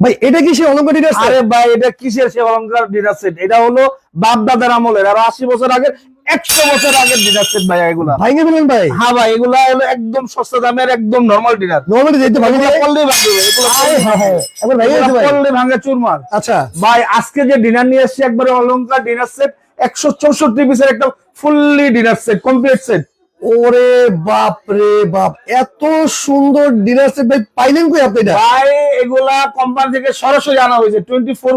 ভাই এটা কি সে অলঙ্কার ডিনার সেট আরে ভাই এটা কিসের সে অলঙ্কার ডিনার সেট এটা হলো বাপ দাদার আমলের। আর আশি বছর আগের একশো বছর আগের ডিনার সেট ভাই এগুলা। ভাঙে দিলেন ভাই? হ্যাঁ ভাই এগুলা হলো একদম সস্তা দামের একদম নরমাল ডিনার নর্মালি যেতে ভাঙে যায় পড়লেই ভাঙবে এগুলো আয় হায় হায়। একবার ভাই। পড়লে ভাঙে চুরমার। আচ্ছা। ভাই আজকে যে ডিনার নিয়ে এসেছি একবারে অলংকার ডিনার সেট একশো চৌষট্টি পিসের একটা fully dinner set complete set ওরে বাপ রে বাপ এত সুন্দর ডিনার সেট ভাই পাইলেন কই আপনি এটা ভাই এগুলা কোম্পানি থেকে সরাসরি আনা হয়েছে twenty four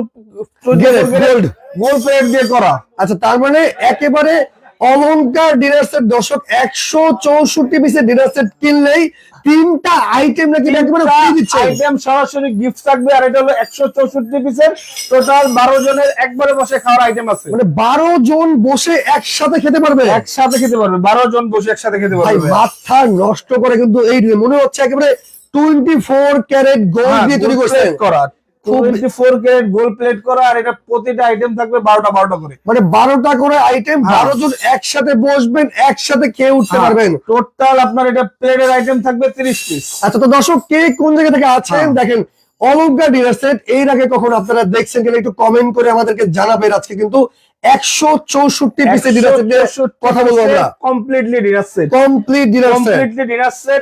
Gold, gold। Gold plate দিয়ে করা আচ্ছা তার মানে একেবারে অলংকার ডিনার সেট দর্শক একশো চৌষট্টি পিসের ডিনার সেট কিনলেই তিনটা আইটেম নাকি একবারে ফ্রি দিচ্ছে? আইটেম সরাসরি গিফট থাকবে আর এটা হলো একশো চৌষট্টি পিসের টোটাল বারো জনের একবারে বসে খাওয়ার আইটেম আছে। মানে বারো জন বসে একসাথে খেতে পারবে? একসাথে খেতে পারবে। বারো জন বসে একসাথে খেতে ভাই পারবে। মাথা নষ্ট করে কিন্তু এই মনে হচ্ছে একেবারে টোয়েন্টি ফোর ক্যারেট গোল্ড দিয়ে তৈরি করছে। করা খুব- twenty four carat gold plate করা আর এটা প্রতিটা আইটেম থাকবে বারোটা বারোটা করে। মানে বারোটা করে আইটেম হ্যাঁ। বারো জন একসাথে বসবেন একসাথে খেয়ে উঠতে পারবেন। টোটাল আপনার এটা প্লেটের আইটেম থাকবে তিরিশ পিস আচ্ছা তো দর্শক কে কোন জায়গা থেকে আছেন? হ্যাঁ। দেখেন অলঙ্কার ডিনার সেট এর আগে কখন আপনারা দেখছেন কিনা একটু কমেন্ট করে আমাদেরকে জানাবেন আজকে কিন্তু একশো চৌষট্টি পিসের ডিনার সেট কথা বলব আমরা। Completely dinner set complete dinner set completely dinner set.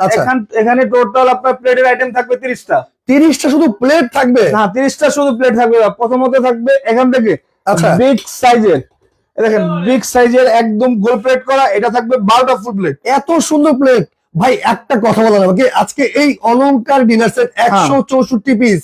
এখানে টোটাল আপনার প্লেটের আইটেম থাকবে তিরিশটা। তিরিশটা শুধু প্লেট থাকবে? না তিরিশটা শুধু প্লেট থাকবে প্রথমত থাকবে এখান থেকে আচ্ছা। বিগ সাইজের দেখেন বিগ সাইজের একদম গোল প্লেট করা এটা থাকবে বারোটা ফুল প্লেট এত সুন্দর প্লেট ভাই একটা কথা বলা আমাকে আজকে এই অলংকার ডিনার সেট হ্যাঁ। একশো চৌষট্টি পিস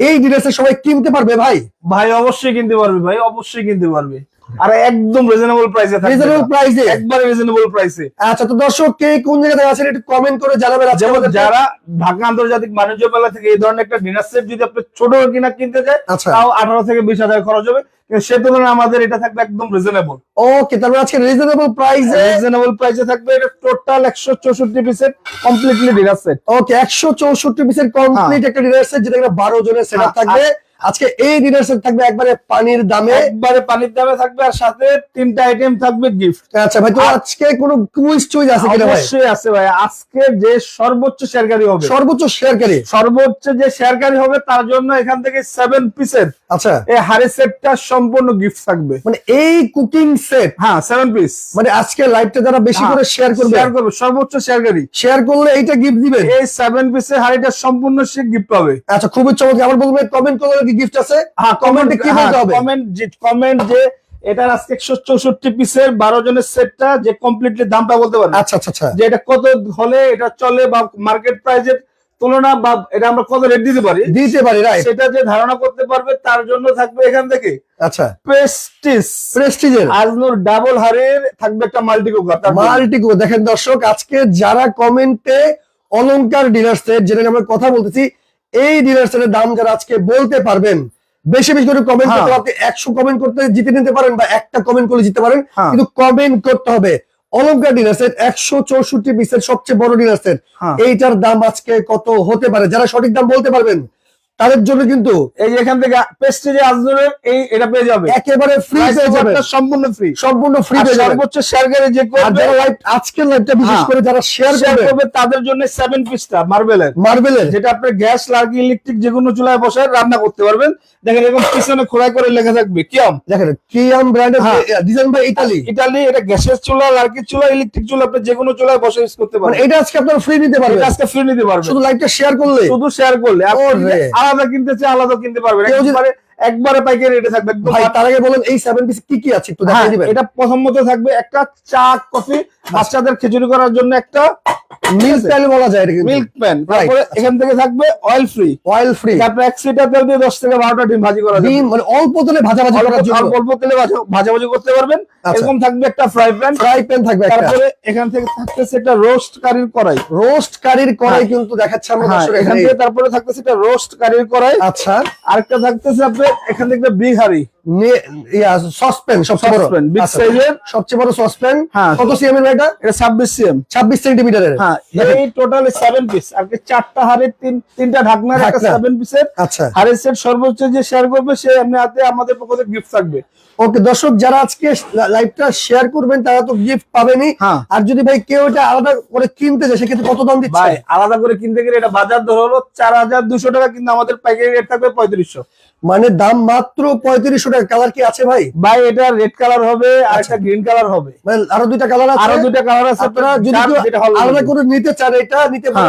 এই ডিনার সেট সবাই কিনতে পারবে ভাই? ভাই অবশ্যই কিনতে পারবে ভাই অবশ্যই কিনতে পারবে। আর একদম রিজনেবল প্রাইসে রিজনেবল। প্রাইসে একবারে রিজনেবল প্রাইসে আচ্ছা তো দর্শক কে কোন জায়গা থেকে আছেন একটু কমেন্ট করে জানাবেন। যেমন যারা ঢাকা আন্তর্জাতিক বাণিজ্য মেলা থেকে এই ধরনের একটা ডিনার সেট যদি আপনি ছোট কিনা কিনতে চায় আচ্ছা। তাও আঠারো থেকে বিশ হাজার খরচ হবে। সে তুলনায় আমাদের এটা থাকবে একদম রিজনেবল ওকে তারপরে আজকে রিজনেবল প্রাইসে রিজনেবল প্রাইসে থাকবে এটা টোটাল একশো চৌষট্টি পিসের কমপ্লিটলি ডিনার সেট ওকে একশো চৌষট্টি পিসের কমপ্লিট একটা ডিনার সেট যেটা কিনা বারো জনের সেট হ্যাঁ, থাকবে। আজকে এই ডিনার সেট থাকবে একবারে পানির দামে। একবারে পানির দামে থাকবে আর সাথে তিনটা আইটেম থাকবে গিফট আচ্ছা ভাই তো আজকে কোনো কুইজ চুইজ আছে কিনা ভাই? অবশ্যই আছে ভাই। আজকে যে সর্বোচ্চ শেয়ারকারী হবে। সর্বোচ্চ শেয়ারকারী সর্বোচ্চ যে শেয়ারকারী হবে তার জন্য এখান থেকে সেভেন পিসের আচ্ছা। এই হাড়ি সেটটা সম্পূর্ণ গিফট থাকবে। মানে এই কুকিং সেট হ্যাঁ সেভেন পিস মানে আজকে লাইভটা যারা বেশি হ্যাঁ, করে শেয়ার করবে। শেয়ার করবে সর্বোচ্চ শেয়ারকারী শেয়ার করলে এইটা গিফট দিবেন? এই সেভেন পিসের হাড়িটা সম্পূর্ণ সে গিফট পাবে। আচ্ছা খুবই চমৎকার। আমার বলব কমেন্ট করলে কি গিফট আছে? হ্যাঁ কমেন্টে কি বলতে হবে কমেন্ট যে কমেন্ট যে এটার আজকে একশো চৌষট্টি পিসের বারো জনের সেটটা যে কমপ্লিটলি দামটা বলতে পারবে। আচ্ছা আচ্ছা আচ্ছা। যে এটা কত হলে এটা চলে বা মার্কেট প্রাইসের তুলনা বা এটা আমরা কত রেট দিতে পারি? দিতে পারি রাইট সেটা যে ধারণা করতে পারবে তার জন্য থাকবে এখান থেকে। আচ্ছা। প্রেস্টিস প্রেস্টিজের আজনুর ডাবল হারের থাকবে একটা মাল্টি কুকার মাল্টিকো দেখেন দর্শক আজকে যারা কমেন্টে অলংকার ডিনার সেট যেটা আমরা কথা বলতেছি এই ডিনার সেটের দাম যারা আজকে বলতে পারবেন বেশি বেশি করে কমেন্ট হ্যাঁ। করতে আপনি একশো কমেন্ট করতে জিতে নিতে পারেন বা একটা কমেন্ট করে জিতে পারেন হ্যাঁ। কিন্তু কমেন্ট করতে হবে অলংকার ডিনার সেট একশো চৌষট্টি পিসের সবচেয়ে বড় ডিনার সেট হ্যাঁ। এইটার দাম আজকে কত হতে পারে যারা সঠিক দাম বলতে পারবেন তাদের জন্য কিন্তু এই এখান থেকে প্রেস্টিজে আজনুরের এই এটা পেয়ে যাবে। একেবারে ফ্রি পেয়ে coverটা সম্পূর্ণ ফ্রি সম্পূর্ণ ফ্রি পেয়ে যাবেন সর্বোচ্চ শেয়ারকারী যে করবে লাইভ আজকের লাইভটা বিশেষ হ্যাঁ। করে যারা শেয়ার শেয়ার করবে তাদের জন্য সেভেন পিসটা মার্বেলের মার্বেলের যেটা আপনি গ্যাস লার্কি ইলেকট্রিক যে কোনো চুলায় বসে রান্না করতে পারবেন। দেখেন এরকম পিছনে খোড়াই করে লেখা থাকবে কিয়ম। দেখেন কিয়াম ব্র্যান্ডের হ্যাঁ। Design by Italy. ইটালি এটা গ্যাসের চুলা লার্কির চুলা ইলেকট্রিক চুলা আপনি যে কোনো চুলায় বসে ইউজ করতে মানে পারবেন। এটা আজকে আপনারা ফ্রি নিতে পারবেন। আজকে ফ্রি নিতে পারবেন। শুধু লাইভটা শেয়ার করলে? শুধু শেয়ার করলে। যদি আলাদা কিনতে চাই আলাদা কিনতে পারবেন একবারে পাইকারি রেটে থাকবে একদম তার আগে বলেন এই সেভেন পিস কি কি আছে একটু হ্যাঁ, দেখিয়ে দিবেন। এটা প্রথমত থাকবে একটা চা কফি বাচ্চাদের খিচুড়ি করার জন্য একটা মিল্ক প্যান বলা যায় এটা কিন্তু। Milk pan. তারপরে এখান থেকে থাকবে অয়েল ফ্রি অয়েল ফ্রি তারপরে এক সিটার তেল দিয়ে দশ থেকে বারোটা ডিম ভাজি করা যাবে। ডিম মানে অল্প তেলে ভাজা ভাজা করার জন্য। অল্প তেলে ভাজা- ভাজাভাজি করতে পারবেন। আচ্ছা। এরকম থাকবে একটা ফ্রাই প্যান ফ্রাই প্যান থাকবে একটা। তারপরে এখান থেকে থাকতেছে একটা রোস্ট কারির কড়াই। রোস্ট কারির কড়াই হ্যাঁ। কিন্তু দেখাচ্ছে আমরা হ্যাঁ, এখান থেকে তারপরে থাকতেছে একটা রোস্ট কারির কড়াই। আচ্ছা। আরেকটা থাকতেছে আপনার এখান থেকে বিহারি। আচ্ছা। আচ্ছা। দর্শক যারা আজকে লাইভটা শেয়ার করবেন তারা তো গিফট পাবেনি আর যদি ভাই কেউ এটা আলাদা করে কিনতে যায় সেক্ষেত্রে কত দাম দিচ্ছে? আলাদা করে কিনতে গেলে এটা বাজার ধরো চার হাজার দুইশো টাকা কিন্তু আমাদের প্যাকেজ রেট থাকবে মানে দাম মাত্র পঁয়ত্রিশ কালার কি আছে ভাই? ভাই এটা হবে আর আচ্ছা। হবে। হ্যাঁ। আর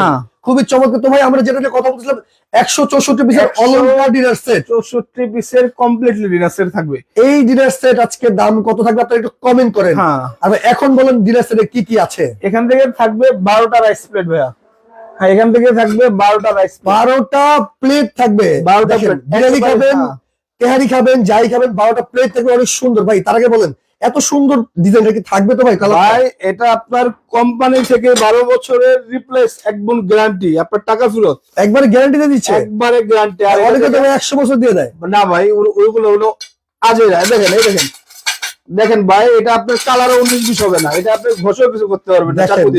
হ্যাঁ। খুবই চমৎকার। তো ভাই আমরা যেটা কথা বলছিলাম একশো চৌষট্টি পিসের অলঙ্কার ডিনার সেট চৌষট্টি পিসের কমপ্লিটলি ডিনার সেট থাকবে। এই ডিনার সেট আজকে দাম কত থাকবে আপনারা একটু কমেন্ট করেন। হ্যাঁ। আর এখন বলেন ডিনার সেটে কি কি আছে? এখান থেকে থাকবে বারোটা রাইস প্লেট ভাইয়া। এখান থেকে থাকবে বারোটা রাইস বারোটা প্লেট থাকবে। 12টা দেখেন, বিরিয়ানি খাবেন হ্যাঁ। তেহারি খাবেন যাই খাবেন বারোটা প্লেট থাকবে অনেক সুন্দর। ভাই তার আগে বলেন এত সুন্দর ডিজাইনটা কি থাকবে তো ভাই ভাই এটা আপনার কোম্পানি থেকে বারো বছরের রিপ্লেস একদম গ্যারান্টি আপনার টাকা ফেরত। একবারে গ্যারান্টি দিয়ে দিচ্ছে? একবারে গ্যারান্টি আর অনেকে তো একশো বছর দিয়ে দেয়। না ভাই ওইগুলো হলো যায় দেখেন এই দেখেন। দেখেন ভাই এটা আপনার কালার উনিশ বিশ হবে না। এটা আপনি ঘষেও কিছু করতে পারবেন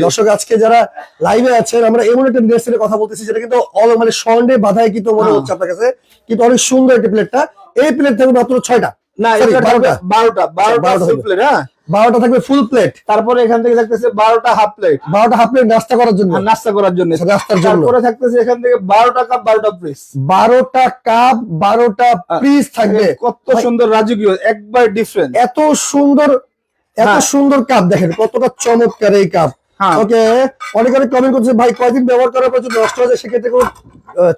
দর্শক আজকে যারা লাইভে আছেন আমরা এমন একটা ডিনার সেটের কথা বলতেছি যেটা কিন্তু অল মানে সন্ডে বাধায় কিন্তু মনে হ্যাঁ। হচ্ছে আপনার কাছে। কিন্তু অনেক সুন্দর একটা প্লেটটা এই প্লেট থাকবে মাত্র ছয়টা। না। বারোটা। বারোটা বারোটা প্লেট হ্যাঁ। বারোটা থাকবে ফুল প্লেট তারপরে এখান থেকে থাকতেছে বারোটা হাফ প্লেট বারোটা হাফ প্লেট নাস্তা করার জন্য। নাস্তা করার জন্য। আচ্ছা, নাস্তার জন্য। তারপরে থাকতেছে এখান থেকে বারোটা কাপ বারোটা পিস বারোটা কাপ বারোটা পিস থাকবে। কত সুন্দর রাজকীয় একবার ডিফারেন্ট এত সুন্দর এত হ্যাঁ। সুন্দর কাপ দেখেন কতটা চমৎকার এই কাপ হ্যাঁ। ওকে অনেক অনেক কমেন্ট করছে ভাই কয়দিন ব্যবহার করার পর যদি নষ্ট হয়ে যায় সেক্ষেত্রে কোনো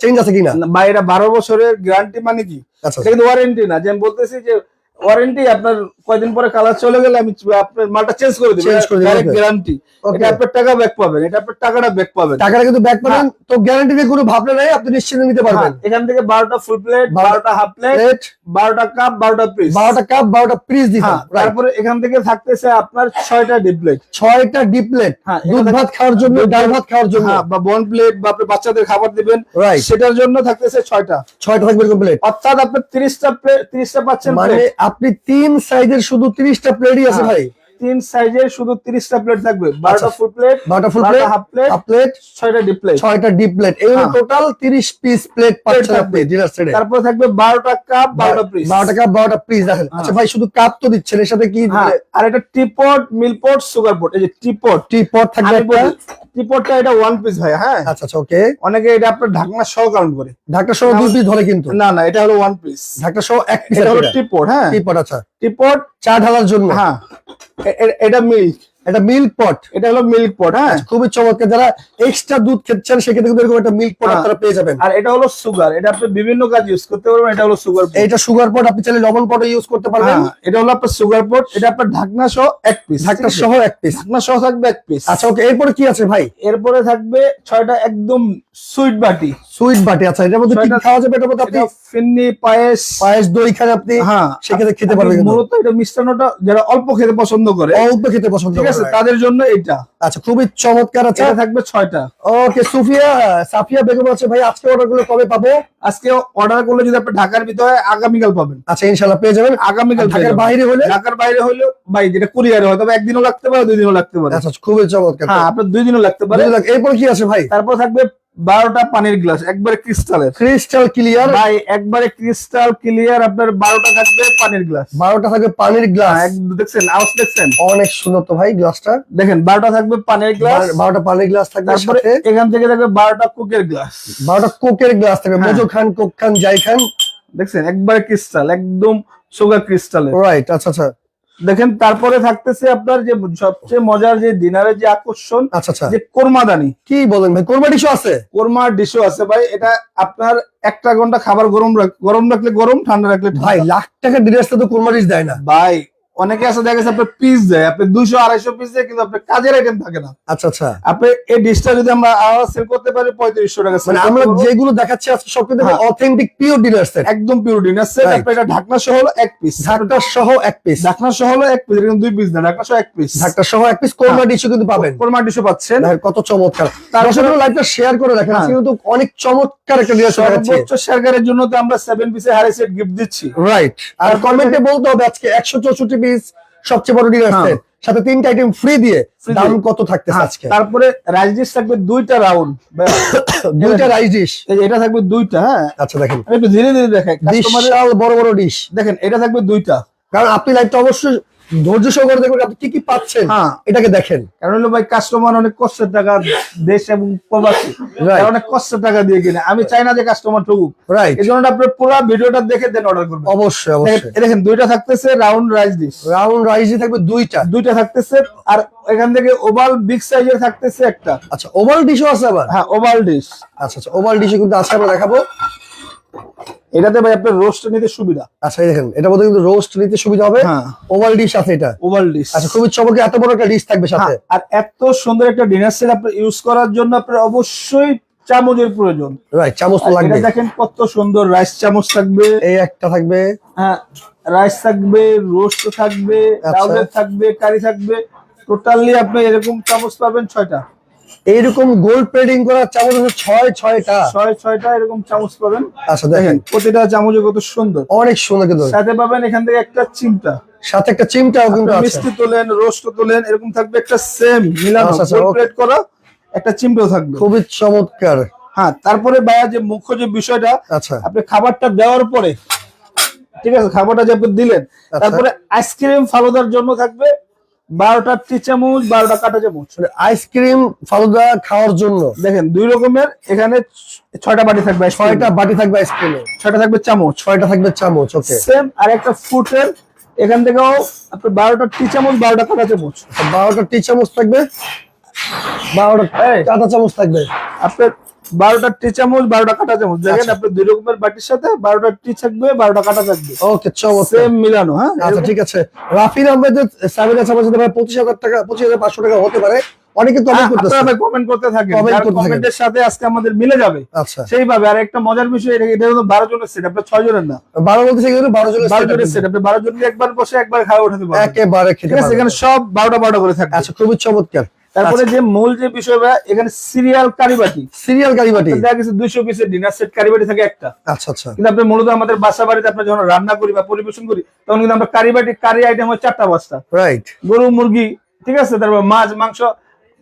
চেঞ্জ আছে কিনা? বা এটা বারো বছরের গ্যারান্টি মানে কি? আচ্ছা এটা কিন্তু ওয়ারেন্টি না। যে আমি বলতেছি যে ওয়ারেন্টি আপনার কয়দিন পরে কালার চলে গেলে আমি আপনার মালটা চেঞ্জ করে দিব। Change করে okay. গ্যারান্টি এটা আপনার টাকা ব্যাক পাবেন এটা আপনার টাকাটা ব্যাক পাবেন। টাকাটা কিন্তু ব্যাক পাবেন তো গ্যারান্টি নিয়ে কোনো ভাবনা নাই আপনি নিশ্চিন্তে নিতে পারবেন। হ্যাঁ, এখান থেকে বারোটা ফুল প্লেট বারো- বারোটা হাফ প্লেট প্লেট বারোটা কাপ বারোটা পিস বারোটা কাপ বারোটা পিস দিবেন হ্যাঁ. তারপরে এখান থেকে থাকতেছে আপনার ছয়টা ডিপ প্লেট ছয়টা ডিপ প্লেট হ্যাঁ, দুধ ভাত খাওয়ার জন্য ডাল ভাত- খাওয়ার জন্য। হ্যাঁ বা বন প্লেট বা আপনি বাচ্চাদের খাবার দিবেন সেটার জন্য থাকতেছে ছয়টা। ছয়টা থাকবে কমপ্লিট অর্থাৎ আপনি তিরিশটা প্লেট তিরিশটা পাচ্ছেন মানে। আপনি তিন সাইজের শুধু তিরিশটা প্লেটই আছে হ্যাঁ। ভাই তিন সাইজের শুধু তিরিশটা প্লেট থাকবে বারোটা আচ্ছা। ফুল প্লেট বারোটা full plate half plate half plate ছয়টা ডিপ প্লেট ছয়টা ডিপ প্লেট এই হ্যাঁ। টোটাল তিরিশ পিস প্লেট পাচ্ছেন। আপনি ডিনার সেটে তারপরে থাকবে বারোটা কাপ বারোটা পিস বারোটা কাপ বারোটা পিস দেখেন। আচ্ছা ভাই শুধু কাপ তো দিচ্ছেন এর সাথে কি হ্যাঁ আর এটা টিপট মিলপট সুগার পট এই যে টিপট টি পট থাকবে একটা? টিপটটা এটা ওয়ান পিস ভাই হ্যাঁ? আচ্ছা আচ্ছা ওকে অনেকে এটা আপনার ঢাকনা সহ কাউন্ট করে। ঢাকটা সহ দুই পিস ধরে কিন্তু? না না এটা হলো ওয়ান পিস ঢাকটা সহ এক পিস এটা হলো টিপট হ্যাঁ। টি পট আচ্ছা। টিপট চা ঢালার জন্য? হ্যাঁ। এটা মিল্ক এটা মিল্ক পট এটা হলো মিল্ক পট হ্যাঁ। খুবই চমৎকার যারা এক্সট্রা দুধ খেতে সেক্ষেত্রে কিন্তু এরকম একটা মিল্ক পট হ্যাঁ। আপনারা পেয়ে যাবেন। আর এটা হলো সুগার এটা আপনি বিভিন্ন কাজ ইউজ করতে পারবেন এটা হলো সুগার এইটা সুগার পট আপনি চাইলে লবণ পটও ইউজ করতে পারবেন। হ্যাঁ এটা হলো আপনার সুগার পট এটা আপনার ঢাকনা সহ এক পিস ঢাকটা সহ এক পিস ঢাকনা সহ থাকবে এক পিস আচ্ছা ওকে এরপরে কি আছে ভাই? এরপরে থাকবে ছয়টা একদম সুইট বাটি। সুইট বাটি আচ্ছা এটার মধ্যে কি খাওয়া যাবে এটার মধ্যে আপনি? এটা ফিন্নি পায়েস। পায়েস দই খান আপনি হ্যাঁ সেক্ষেত্রে খেতে পারবেন। মূলত এটা মিষ্টান্নটা যারা অল্প খেতে পছন্দ করে অল্প খেতে পছন্দ ঠিক আছে তাদের জন্য এটা আচ্ছা খুবই চমৎকার আছে। থাকবে ছয়টা। ওকে সুফিয়া সাফিয়া বেগম আছে ভাই আজকে অর্ডারগুলো কবে পাবো? আজকে অর্ডার করলে যদি আপনি ঢাকার ভিতরে আগামীকাল পাবেন। আচ্ছা ইনশাল্লাহ পেয়ে যাবেন। আগামীকাল ঢাকার বাইরে হলে? ঢাকার বাইরে হলে ভাই যেটা কুরিয়ারে হয় তবে একদিনও লাগতে পারে দুই দিনও লাগতে পারে। আচ্ছা খুবই চমৎকার। হ্যাঁ আপনার দুই দিনও লাগতে পারে। এরপর কি আছে ভাই? তারপর থাকবে বারোটা পানির গ্লাস একবারে ক্রিস্টালের। Crystal clear? ভাই একবারে ক্রিস্টাল ক্লিয়ার আপনার বারোটা থাকবে পানির গ্লাস। বারোটা থাকবে পানির গ্লাস। দেখছেন আওয়াজ দেখছেন? অনেক সুন্দর তো ভাই গ্লাসটা। দেখেন বারোটা থাকবে পানির গ্লাস। বারোটা পানির গ্লাস থাকবে তারপরে এখান থেকে থাকবে বারোটা কোকের গ্লাস। বারোটা কোকের গ্লাস থাকবে। হ্যাঁ। মজু খান কোক খান যাই খান। দেখছেন একবারে ক্রিস্টাল একদম সুগার ক্রিস্টালের। রাইট আচ্ছা আচ্ছা। দেখেন তারপরে থাকতেছে আপনার যে সবচেয়ে মজার যে ডিনারের যে আকর্ষণ আচ্ছা আচ্ছা। যে কোরমাদানি। কি বলেন ভাই? কোরমা ডিশো আছে? কোরমা ডিশও আছে ভাই। এটা আপনার একটা ঘণ্টা খাবার গরম রাখ- গরম রাখলে গরম ঠান্ডা রাখলে ভাই লাখ টাকা ডিনার তো কোরমা ডিশ দেয় না। ভাই অনেকে আছে দেখা গেছে আপনার পিস দেয় আপনি দুইশো আড়াইশো পিস দেয় কিন্তু আপনার কাজের আইটেম থাকে না। আচ্ছা আচ্ছা। আপনি এই ডিশটা যদি আমরা সেল করতে পারি পঁয়ত্রিশশো টাকা sell মানে আমরা যেগুলো দেখাচ্ছি আজকে সব কিন্তু হ্যাঁ। অথেন্টিক পিওর ডিনার সেট একদম পিওর ডিনার সেট. আপনার এটা ঢাকনা সহ হলো এক পিস ঢাকটা সহ এক পিস ঢাকনা সহ হলো এক পিস কিন্তু দুই পিস না ঢাকনা সহ এক পিস ঢাকটা সহ এক পিস কোরমা ডিশও কিন্তু পাবেন। কোরমা ডিশও পাচ্ছেন। কত চমৎকার। তারপরে- দর্শকরা লাইভটা শেয়ার করে রাখেন। হ্যাঁ। কিন্তু অনেক চমৎকার একটা ডিনার সেট সর্বোচ্চ শেয়ারের জন্য তো আমরা সেভেন পিসের হারে সেট গিফট দিচ্ছি। রাইট আর কমেন্টে বলতে হবে আজকে একশো চৌষট্টি পিস সবচেয়ে বড় ডিল হ্যাঁ। সেট সাথে তিনটা আইটেম ফ্রি দিয়ে দাম কত থাকতেছে হ্যাঁ, আজকে? তারপরে রাইস ডিশ থাকবে দুইটা রাউন্ড দুইটা রাইস ডিশ এটা থাকবে দুইটা হ্যাঁ। আচ্ছা দেখেন। একটু ধীরে ধীরে দেখেন বিশাল বড় বড় ডিশ দেখেন এটা থাকবে দুইটা। কারণ আপনি লাইভটা অবশ্যই ধৈর্য সহকারে দেখবেন আপনি কি কি পাচ্ছেন হ্যাঁ। এটাকে দেখেন। কারণ হলো ভাই কাস্টমার অনেক কষ্টের টাকা দেশ এবং প্রবাসী. অনেক কষ্টের টাকা দিয়ে কিনে। আমি চাই না যে কাস্টমার ঠকুক। রাইট এই জন্য আপনার পুরো ভিডিওটা দেখে দেন অর্ডার করবেন। অবশ্যই অবশ্যই। দেখেন দুইটা থাকতেছে round rice dish round rice থাকবে দুইটা। দুইটা থাকতেছে আর এখান থেকে ওভাল বিগ সাইজের থাকতেছে একটা। আচ্ছা ওভাল ডিশও আছে আবার? হ্যাঁ ওভাল ডিশ আচ্ছা আচ্ছা ওভাল ডিশে কিন্তু আছে আমরা দেখাবো। এটাতে ভাই আপনার রোস্ট নিতে সুবিধা। আচ্ছা দেখেন এটা মধ্যে কিন্তু রোস্ট নিতে সুবিধা হবে। হ্যাঁ। ওভাল ডিশ আছে এটা। ওভাল ডিশ আচ্ছা খুবই চমৎকার এত বড় একটা ডিশ থাকবে সাথে। আর এত সুন্দর একটা ডিনার সেট আপনার ইউজ করার জন্য আপনার অবশ্যই চামচের প্রয়োজন। রাইট চামচ তো লাগবে দেখেন কত সুন্দর রাইস চামচ থাকবে। এই একটা থাকবে। হ্যাঁ রাইস থাকবে রোস্ট থাকবে আচ্ছা। ডাউলেট থাকবে কারি থাকবে। টোটালি আপনি এরকম চামচ পাবেন ছয়টা। এইরকম গোল্ড প্লেটিং করা চামচ আছে ছয় ছয়টা। ছয় ছয়টা এরকম চামচ পাবেন। আচ্ছা দেখেন। প্রতিটা চামচ কত সুন্দর। অনেক সুন্দর কিন্তু। সাথে পাবেন এখান থেকে একটা চিমটা। সাথে একটা চিমটাও কিন্তু আছে। মিষ্টি তোলেন রোস্ট তোলেন এরকম থাকবে একটা সেম মিলানো আচ্ছা, আচ্ছা, প্লেট করা একটা চিমটাও থাকবে। খুবই চমৎকার। হ্যাঁ তারপরে ভাইয়া যে মুখ্য যে বিষয়টা আচ্ছা। আপনি খাবারটা দেওয়ার পরে ঠিক আছে খাবারটা যে আপনি দিলেন আচ্ছা। তারপরে আইসক্রিম ফালুদার জন্য থাকবে বারোটা টি চামচ বারোটা কাটা চামচ। আইসক্রিম ফালুদা খাওয়ার জন্য। দেখেন দুই রকমের এখানে ছয়টা বাটি থাকবে ছয়টা বাটি থাকবে আইসক্রিমে ছয়টা থাকবে চামচ। ছয়টা থাকবে চামচ ওকে সেম আর একটা ফুটের এখান থেকেও আপনার বারোটা টি চামচ বারোটা কাটা চামচ। বারোটা টি চামচ থাকবে বারোটা। কাঁটা চামচ থাকবে। আপনার বারোটা টি চামচ বারোটা কাটা চামচ। দেখেন আচ্ছা। আপনার দুই রকমের বাটির সাথে বারোটা টি থাকবে বারোটা কাটা থাকবে। ওকে সেম মিলানো হ্যাঁ? আচ্ছা ঠিক আছে। রাফিন আহমেদের চামচ পঁচিশ হাজার টাকা পঁচিশ হাজার পাঁচশো টাকা হতে পারে। অনেকে কমেন্ট করতে। কমেন্টের সাথে আজকে আমাদের মিলে যাবে। আচ্ছা। সেইভাবে আর একটা মজার বিষয় এটা এটা হলো বারো জনের সেট আপনার ছয় জনের না? বারো কিন্তু বারো জনের বারো জনের সেট আপনি বারো জনের একবার বসে একবার খাওয়া উঠাতে পারবেন। একেবারে খেতে ঠিক আছে এখানে সব বারোটা বারোটা করে থাকবে। আচ্ছা খুবই চমৎকার। তারপরে যে মূল যে বিষয়টা এখানে সিরিয়াল কারিবাটি সিরিয়াল কারিবাটি দেখা গেছে দুইশো পিসের ডিনার সেট কারিবাটি থাকে একটা। আচ্ছা আচ্ছা। কিন্তু আপনি মূলত আমাদের বাসা বাড়িতে আমরা যখন রান্না করি বা পরিবেশন করি তখন কিন্তু আমরা কারিবাটি কারি আইটেম হয় চারটা পাঁচটা রাইট গরু মুরগি ঠিক আছে? তারপর মাছ মাংস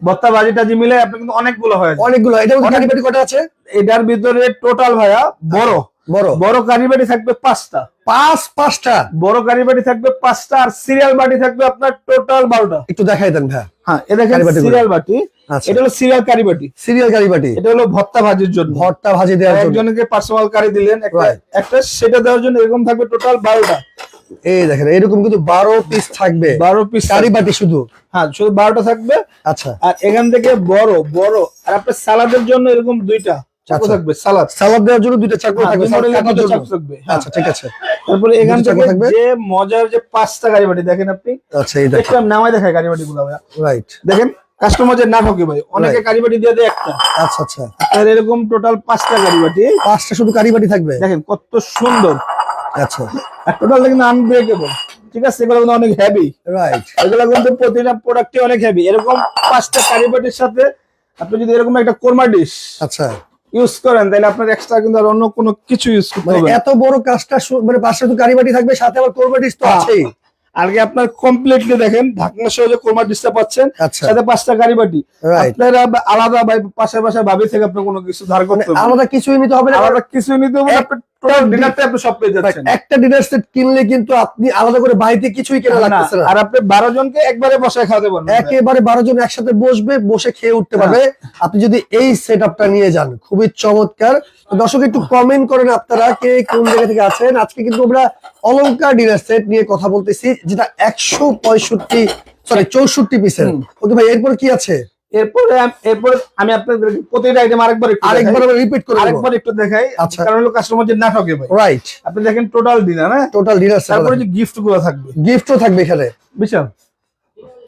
ভত্তা ভাজি টাজি মিলে আপনি কিন্তু অনেকগুলো হয় অনেকগুলো। এটা কারিবাটি কটা আছে? এটার ভিতরে টোটাল ভাইয়া বড়। বড়। বড় কারিবাটি থাকবে পাঁচটা। পাঁচ পাঁচটা। বড় কারিবাটি থাকবে পাঁচটা আর সিরিয়াল বাটি থাকবে আপনার টোটাল বারোটা। একটু দেখাই দেন ভাই। হ্যাঁ সিরিয়াল বাটি। আচ্ছা। এটা হলো সিরিয়াল কারিবাটি সিরিয়াল কারিবাটি এটা হলো ভাজির জন্য। ভর্তা ভাজি দেওয়ার জন্য। একজনকে পার্সোনাল কারি দিলেন একটা সেটা দেওয়ার জন্য এরকম থাকবে টোটাল বারোটা। এই দেখেন এরকম কিন্তু বারো পিস থাকবে। বারো পিস কারিবাটি শুধু। হ্যাঁ শুধু বারোটা থাকবে। আচ্ছা। আর এখান থেকে বড় বড়। আর আপনার সালাদের জন্য এরকম দুইটা। আচ্ছা। থাকবে সালাদ। সালাদ দেওয়ার জন্য দুইটা চাকু হ্যাঁ, থাকবে। চাকু থাকবে হ্যাঁ। আচ্ছা ঠিক আছে। তারপরে এখান থেকে যে মজার যে পাঁচটা গাড়ি বাটি দেখেন আপনি আচ্ছা এই দেখেন। গাড়ি বাটি গুলো রাইট দেখেন কাস্টমার যে না ঠকে ভাই অনেকে গাড়ি বাটি দিয়ে দেয় একটা। আচ্ছা আচ্ছা। আর এরকম টোটাল পাঁচটা গাড়ি বাটি পাঁচটা শুধু কারিবাটি থাকবে? দেখেন কত সুন্দর। আচ্ছা। টোটাল দেখেন আনব্রেকেবল ঠিক আছে এগুলো কিন্তু অনেক হেভি রাইট এগুলো কিন্তু প্রতিটা প্রোডাক্টই অনেক হেভি এরকম পাঁচটা কারি বাটির সাথে আপনি যদি এরকম একটা কোরমা ডিশ আচ্ছা। ইউজ করেন তাহলে আপনার এক্সট্রা কিন্তু আর অন্য কোনো কিছু ইউজ করতে মানে হবে এত বড় কাজটা মানে মানে পাশে তো কারিবাটি থাকবে সাথে আবার কোরবাটিস তো হ্যাঁ। আছেই। আগে আপনার কমপ্লিটলি দেখেন ঢাকনা সহ যে কোরমা ডিসটা পাচ্ছেন আচ্ছা। সাথে পাঁচটা গাড়ি বাটি আপনারা আলাদা ভাই পাশে পাশে ভাবি থেকে আপনার কোনো কিছু ধার মানে করতে আলাদা কিছুই নিতে হবে না? আলাদা কিছু নিতে হবে একটা ডিনার সেট কিনলে কিন্তু আপনি আলাদা করে বাড়িতে কিছুই কেনা লাগতেছে না। আর আপনি বারো জনকে একবারে বসায় খাওয়াতে পারবেন একেবারে বারো জন একসাথে বসবে বসে খেয়ে উঠতে হ্যাঁ। পারবে। আপনি যদি এই সেট আপটা নিয়ে যান খুবই চমৎকার। দর্শক একটু কমেন্ট করেন আপনারা কে কোন জায়গা থেকে আছেন। আজকে কিন্তু আমরা অলঙ্কার ডিনার সেট নিয়ে কথা বলতেছি যেটা একশো পঁয়ষট্টি সরি চৌষট্টি পিসের। ওকে ভাই এরপর কি আছে? এরপরে এরপরে আমি আপনাদের প্রতিটা আইটেম আরেকবার একটু আরেকবার রিপিট করে আরেকবার একটু দেখাই আচ্ছা। কারণ হলো কাস্টমার যে না ঠকে ভাই। রাইট আপনি দেখেন টোটাল ডিনার হ্যাঁ? টোটাল ডিনার তারপরে যে গিফটগুলো থাকবে। গিফটও থাকবে এখানে। বিশাল।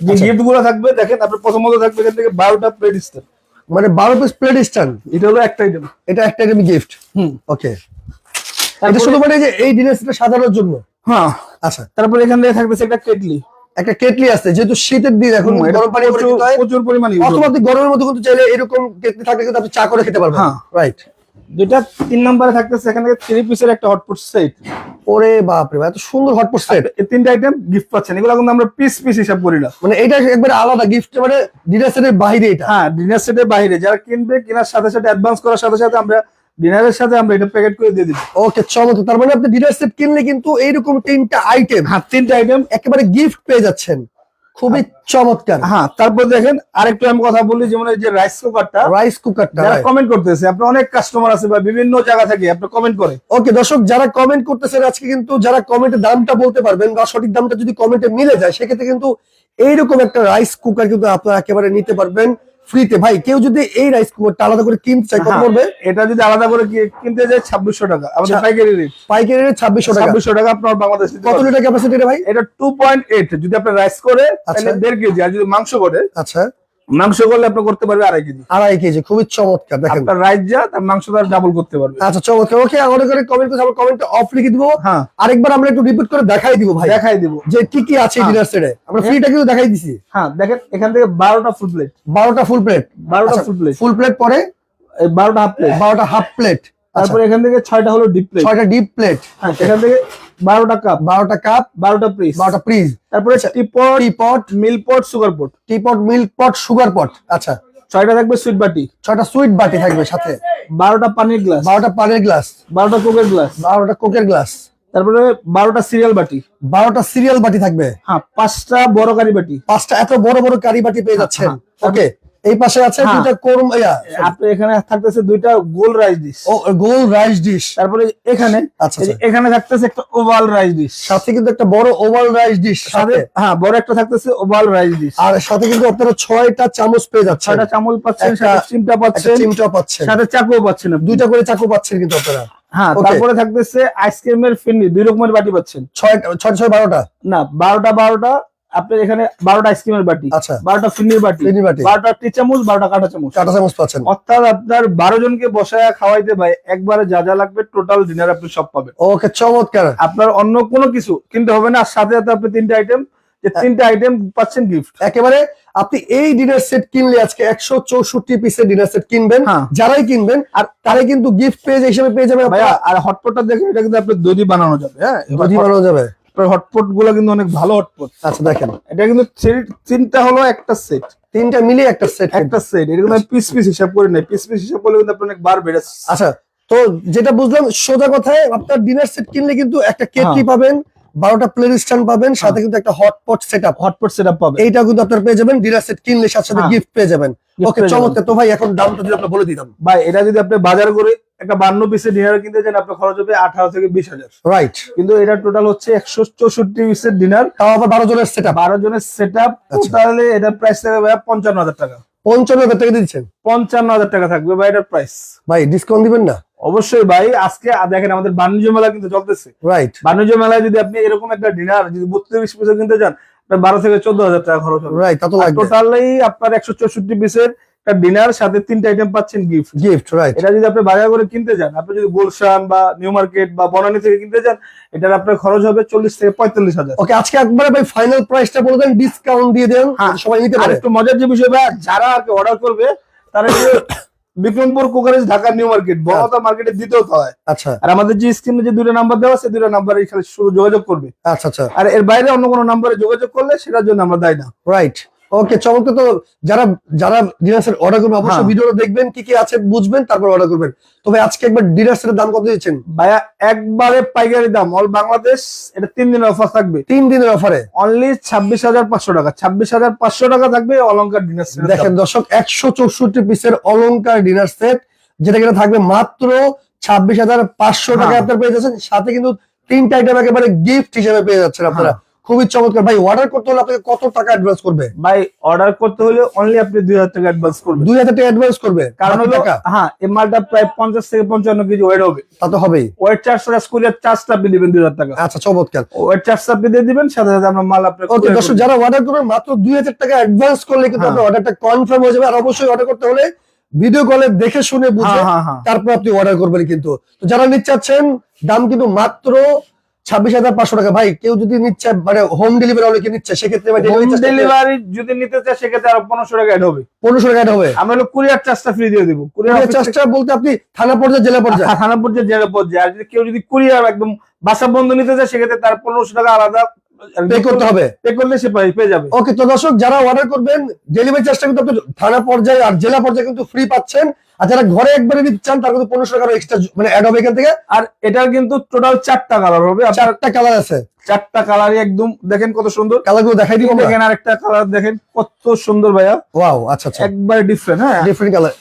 যে আচ্ছা। গিফটগুলো থাকবে দেখেন আপনার প্রথমত থাকবে এখান থেকে বারোটা প্লেট স্টার মানে বারো পিস প্লেট স্ট্যান্ড এটা হলো একটা আইটেম এটা একটা আইটেম গিফট হুম। ওকে এটা শুধু মানে যে এই ডিনার সেটটা সাজানোর জন্য? হ্যাঁ। আচ্ছা। তারপরে এখান থেকে থাকবে একটা কেটলি। একটা কেটলি আছে যেহেতু শীতের দিন এখন গরম পানি হয় প্রচুর পরিমাণে অথবা আপনি গরমের মধ্যে কিন্তু চাইলে এরকম কেটলি থাকলে কিন্তু আপনি চা করে খেতে পারবেন। হ্যাঁ। রাইট যেটা তিন নম্বরে থাকতেছে এখানে থ্রি পিসের একটা হটপট সেট ওরে বাপরে এত সুন্দর হটপট সেট এই তিনটা আইটেম গিফট পাচ্ছেন এগুলো কিন্তু আমরা পিস পিস হিসাব করি না। মানে এটা একবারে আলাদা গিফট মানে ডিনার সেটের বাইরে এটা। হ্যাঁ ডিনার সেটের বাইরে। যারা কিনবে কেনার সাথে সাথে অ্যাডভান্স করার সাথে সাথে আমরা ডিনারের সাথে আমরা এটা প্যাকেট করে দিয়ে দিই ওকে চমৎকার তার মানে আপনি ডিনার সেট কিনলে কিন্তু এইরকম তিনটা আইটেম হ্যাঁ তিনটা আইটেম একেবারে গিফট পেয়ে যাচ্ছেন। খুবই চমৎকার। হ্যাঁ তারপর দেখেন আরেকটু আমি কথা বলি যেমন এই যে রাইস কুকারটা রাইস কুকারটা যারা কমেন্ট করতেছে আপনার অনেক কাস্টমার আছে বা বিভিন্ন জায়গা থেকে আপনি কমেন্ট করে। ওকে দর্শক যারা কমেন্ট করতেছেন আজকে কিন্তু যারা কমেন্টে দামটা বলতে পারবেন বা সঠিক দামটা যদি কমেন্টে মিলে যায় সেক্ষেত্রে কিন্তু এইরকম একটা রাইস কুকার কিন্তু আপনারা একেবারে নিতে পারবেন। ফ্রিতে। ভাই কেউ যদি এই রাইস কুকারটা আলাদা করে কিনতে চায় কত হ্যাঁ, পড়বে? এটা যদি আলাদা করে কিনতে যায় ছাব্বিশশো টাকা। আমাদের আচ্ছা। পাইকারি রেট পাইকারি রেট ছাব্বিশশো টাকা। ছাব্বিশশো টাকা আপনার বাংলাদেশ কত লিটার ক্যাপাসিটি ভাই? এটা টু পয়েন্ট এইট যদি আপনি রাইস করে তাহলে আচ্ছা। দেড় কেজি আর যদি মাংস করে আচ্ছা। মাংস করলে আপনি করতে পারবে আড়াই কেজি। আড়াই কেজি খুবই চমৎকার দেখেন। আপনার রাইস যা তার মাংস তার ডাবল করতে পারবে। আচ্ছা চমৎকার। ওকে অনেক অনেক কমেন্ট করছে আমরা কমেন্ট অফ লিখে দিব। হ্যাঁ। আরেকবার আমরা একটু রিপিট করে দেখাই দিব ভাই। দেখাই দিব। যে কি কি আছে হ্যাঁ। ডিনার সেটে আমরা ফ্রিটা কিন্তু দেখাই দিছি। হ্যাঁ দেখেন এখান থেকে বারোটা ফুল প্লেট বারোটা ফুল প্লেট বারোটা ফুল প্লেট ফুল প্লেট পরে? এই বারোটা হাফ প্লেট বারোটা হাফ প্লেট তারপরে এখান থেকে ছয়টা হলো ডিপ প্লেট ছয়টা ডিপ প্লেট হ্যাঁ এখান থেকে বারোটা কাপ বারোটা কাপ বারোটা পিস বারোটা প্রিজ তারপরে teapot tea pot sugar pot tea pot milk pot sugar pot আচ্ছা। ছয়টা থাকবে সুইট বাটি। ছয়টা সুইট বাটি থাকবে সাথে। বারোটা পানির গ্লাস বারোটা পানির গ্লাস বারোটা কোকের গ্লাস বারোটা কোকের গ্লাস তারপরে বারোটা সিরিয়াল বাটি। বারোটা সিরিয়াল বাটি থাকবে। হ্যাঁ পাঁচটা বড় কারি বাটি। পাঁচটা এত বড় বড় কারি বাটি পেয়ে যাচ্ছেন। হ্যাঁ। ওকে এই পাশে আছে হ্যাঁ। দুইটা কোরম ইয়া আপনি এখানে থাকতেছে দুইটা গোল রাইস ডিশ। ও গোল রাইস ডিশ। তারপরে এখানে আচ্ছা আচ্ছা। এখানে থাকতেছে একটা ওভাল রাইস ডিশ। সাথে কিন্তু একটা বড় ওভাল রাইস ডিশ সাথে হ্যাঁ বড় একটা থাকতেছে ওভাল রাইস ডিশ। আর সাথে কিন্তু আপনারা ছয়টা চামচ পেয়ে যাচ্ছেন। ছয়টা চামচ পাচ্ছেন সাথে চিমটা পাচ্ছেন চিমটা পাচ্ছেন। সাথে চাকুও পাচ্ছেন। দুইটা করে চাকু পাচ্ছেন কিন্তু আপনারা। হ্যাঁ. তারপরে থাকতেছে আইসক্রিমের ফিন্নি দুই রকমের বাটি পাচ্ছেন। ছয়টা ছয় ছয় বারোটা? না বারোটা বারোটা আপনার এখানে বারোটা আইসক্রিমের বাটি আচ্ছা। বারোটা ফিনির বাটি ফিন্নির বাটি। বারোটা টি চামচ বারোটা কাঁটা চামচ কাটা চামচ পাচ্ছেন। অর্থাৎ আপনার বারো জনকে বসায় খাওয়াইতে ভাই একবারে যা যা লাগবে টোটাল ডিনার আপনি সব পাবেন। ওকে চমৎকার। আপনার অন্য কোনো কিছু কিনতে হবে না সাথে সাথে আপনি তিনটা আইটেম যে তিনটা আইটেম পাচ্ছেন গিফট একেবারে আপনি এই ডিনার সেট কিনলে আজকে একশো চৌষট্টি পিসের ডিনার সেট কিনবেন হ্যাঁ। যারাই কিনবেন আর তারাই কিন্তু গিফট পেজ হিসেবে পেয়ে ভাইয়া আর হটপটটা দেখেন এটা কিন্তু আপনার দধি বানানো যাবে হ্যাঁ? দধি বানানো যাবে। হটপটগুলো কিন্তু অনেক ভালো হটপট আচ্ছা দেখেন। এটা কিন্তু তিনটা হলো একটা সেট তিনটা মিলে একটা সেট একটা সেট এটা কিন্তু পিস পিস হিসাব করে নেই। পিস পিস হিসাব করলে কিন্তু আপনার অনেক বার বেড়ে আচ্ছা তো যেটা বুঝলাম সোজা কথায় আপনার ডিনার সেট কিনলে কিন্তু একটা কেটলি হ্যাঁ। পাবেন বারোটা প্লেট স্ট্যান্ড পাবেন সাথে কিন্তু একটা hotpot set up hotpot set up পাবে এইটা কিন্তু আপনার পেয়ে যাবেন ডিনার সেট কিনলে সাথে সাথে হ্যাঁ। গিফট পেয়ে যাবেন। ওকে চমৎকার। তো ভাই এখন দামটা যদি আপনার বলে দিতাম। ভাই এটা যদি আপনি বাজার করে একটা বান্ন পিসের ডিনার কিনতে চান আপনার খরচ হবে আঠারো থেকে বিশ হাজার। রাইট কিন্তু এটা টোটাল হচ্ছে একশো চৌষট্টি পিসের ডিনার তাও আবার বারো জনের সেট আপ বারো জনের সেট আপ আচ্ছা। টোটালি এটার প্রাইস থাকবে পঞ্চান্ন হাজার টাকা। পঞ্চান্ন হাজার টাকা দিচ্ছেন? পঞ্চান্ন হাজার টাকা থাকবে ভাই এটার প্রাইস ভাই ডিসকাউন্ট দিবেন না? অবশ্যই ভাই আজকে দেখেন আমাদের বাণিজ্য মেলা কিন্তু চলতেছে। রাইট বাণিজ্য মেলায় যদি আপনি এরকম একটা ডিনার যদি বত্রিশ পিসে কিনতে চান বারো থেকে চোদ্দ হাজার টাকা খরচ হবে। রাইট টোটালি আপনার একশো চৌষট্টি পিসের একটা ডিনার সাথে তিনটা আইটেম পাচ্ছেন গিফট গিফট রাইট এটা যদি আপনি বাজার করে কিনতে যান আপনি যদি গুলশান বা নিউ মার্কেট বা বনানী থেকে কিনতে যান এটার আপনার খরচ হবে চল্লিশ থেকে পঁয়তাল্লিশ হাজার। ওকে আজকে একবারে ভাই ফাইনাল প্রাইসটা বলে দেন ডিসকাউন্ট দিয়ে দেন হ্যাঁ। সবাই নিতে পারে। একটু মজার যে বিষয় ভাই যারা আর কি অর্ডার করবে তারা বিক্রমপুর কোকারেজ ঢাকা নিউ মার্কেট বড়তা মার্কেটের দ্বিতীয় তলায় আচ্ছা। আর আমাদের যে স্ক্রিনে যে দুটো নাম্বার দেওয়া আছে দুটো নাম্বারে খালি শুধু যোগাযোগ করবে। আচ্ছা আচ্ছা। আর এর বাইরে অন্য কোনো নাম্বারে যোগাযোগ করলে সেটার জন্য আমরা দায় না। রাইট ওকে চমৎকার তো যারা যারা ডিনার অর্ডার করবেন অবশ্যই হ্যাঁ। ভিডিওটা দেখবেন কি কি আছে বুঝবেন তারপর অর্ডার করবেন। তবে আজকে একবার ডিনার দাম কত দিয়েছেন ভাইয়া একবারে পাইকারি দাম অল বাংলাদেশ এটা তিন দিনের অফার থাকবে। তিন দিনের অফারে অনলি ছাব্বিশ হাজার পাঁচশো টাকা। ছাব্বিশ হাজার পাঁচশো টাকা থাকবে অলঙ্কার ডিনার সেট দেখেন দর্শক একশো চৌষট্টি পিসের অলংকার ডিনার সেট যেটা কিনা থাকবে মাত্র ছাব্বিশ হাজার পাঁচশো টাকা হ্যাঁ। আপনার পেয়ে যাচ্ছেন। সাথে কিন্তু তিনটা আইটেম একেবারে গিফট হিসেবে পেয়ে যাচ্ছেন আপনারা। খুবই চমৎকার। ভাই অর্ডার করতে হলে আপনাকে কত টাকা অ্যাডভান্স করবে? ভাই অর্ডার করতে হলে অনলি আপনি দুই হাজার টাকা অ্যাডভান্স করবেন। দুই হাজার টাকা অ্যাডভান্স করবে। কারণ হলো হ্যাঁ এই মালটা প্রায় পঞ্চাশ থেকে পঞ্চান্ন কেজি ওয়েট হবে। তা তো হবেই। ওয়েট চার্জ প্লাস কুরিয়ার চার্জটা আপনি দিবেন দুই হাজার টাকা। আচ্ছা চমৎকার। ওয়েট চার্জটা আপনি দিয়ে দিবেন সাথে সাথে আমরা মাল আপনার ওকে দর্শক যারা অর্ডার করবেন মাত্র দুই হাজার টাকা অ্যাডভান্স করলে কিন্তু হ্যাঁ। আপনার অর্ডারটা কনফার্ম হয়ে যাবে। আর অবশ্যই অর্ডার করতে হলে ভিডিও কলে দেখে শুনে বুঝে হ্যাঁ হ্যাঁ তারপর আপনি অর্ডার করবেন কিন্তু। তো যারা নিতে চাচ্ছেন দাম কিন্তু মাত্র ছাব্বিশ হাজার পাঁচশো টাকা। ভাই কেউ যদি নিচ্ছে মানে হোম ডেলিভারি অনেকে নিচ্ছে? সেক্ষেত্রে ডেলিভারি যদি নিতে চায় সেক্ষেত্রে আরও পনেরোশো টাকা অ্যাড হবে। পনেরোশো টাকা হবে। আমরা হলো কুরিয়ার চার্জটা ফ্রি দিয়ে দেবো। কুরিয়ার কুরিয়ার চার্জটা বলতে আপনি থানা পর্যায়ে জেলা পর্যায়ে? থানা পর্যায়ে জেলা পর্যায়ে। আর যদি কেউ যদি কুরিয়ার একদম বাসা বন্ধ নিতে চায় সেক্ষেত্রে তার পনেরোশো টাকা আলাদা পে করতে হবে। পে করলে সে পাই- পেয়ে যাবে। ওকে তো দর্শক যারা অর্ডার করবেন ডেলিভারি চার্জটা কিন্তু আপনি থানা পর্যায়ে আর জেলা পর্যায়ে কিন্তু ফ্রি পাচ্ছেন। আর যারা ঘরে একবারে নিতে চান তার কিন্তু পনেরোশো টাকা এক্সট্রা মানে অ্যাড হবে এখান থেকে। আর এটার কিন্তু টোটাল চারটা কালার হবে। চারটা কালার আছে। চারটা কালারই একদম দেখেন কত সুন্দর। কালারগুলো দেখাই দিব দেখেন আরেকটা কালার দেখেন কত সুন্দর ভাইয়া। ওয়াও আচ্ছা আচ্ছা। একবার ডিফারেন্ট হ্যাঁ। ডিফারেন্ট কালার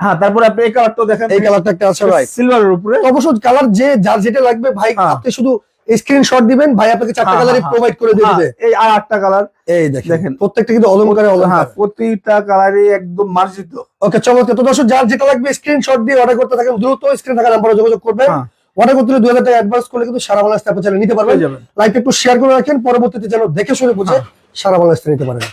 হ্যাঁ তারপরে আপনি এই কালারটা দেখেন। এই কালারটা একটা আছে ভাই। সিলভারের উপরে। অবশ্যই কালার যে যার যেটা লাগবে ভাই হ্যাঁ। আপনি শুধু স্ক্রিনশট দিবেন ভাই আপনাকে চারটা হ্যাঁ, কালারই হ্যাঁ, প্রোভাইড করে দিয়ে হ্যাঁ, দিবে। এই আর আটটা কালার এই দেখেন। প্রত্যেকটা কিন্তু অলংকারে হ্যাঁ অলংকার প্রতিটা কালারই একদম মার্জিত। ওকে চমৎকার তো দর্শক যার যেটা লাগবে স্ক্রিনশট দিয়ে অর্ডার করতে থাকেন দ্রুত স্ক্রিন থাকা নাম্বারে যোগাযোগ করবেন। হ্যাঁ। অর্ডার করতে দুই হাজার টাকা অ্যাডভান্স করলে কিন্তু সারা বাংলাদেশ আপনার চ্যানেল নিতে পারবেন। লাইক একটু শেয়ার করে রাখেন পরবর্তীতে যেন দেখে শুনে বুঝে হ্যাঁ। সারা বাংলাদেশ নিতে পারেন।